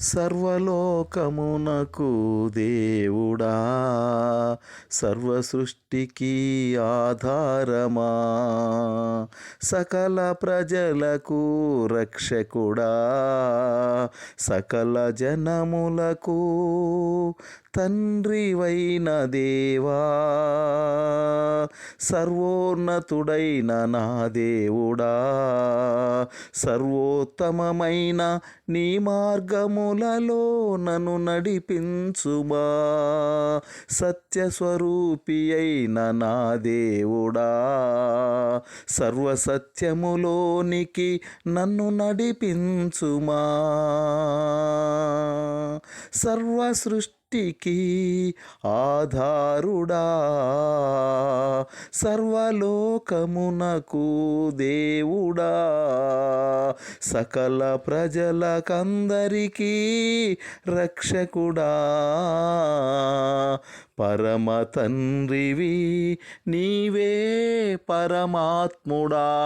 సర్వలోకమునకు దేవుడా సర్వ సృష్టికి ఆధారమా సకల ప్రజలకు రక్షకుడా సకల జనములకు తండ్రివైన దేవా. సర్వోన్నతుడైన నా దేవుడా సర్వోత్తమమైన నీ మార్గములలో నన్ను నడిపించుమా. సత్యస్వరూపి అయిన నా దేవుడా సర్వసత్యములోనికి నన్ను నడిపించుమా. సర్వ సృష్టికి ఆధారుడా సర్వలోకమునకు దేవుడా. సకల ప్రజలకందరికీ రక్షకుడా. పరమ తండ్రివి నీవే పరమాత్ముడా.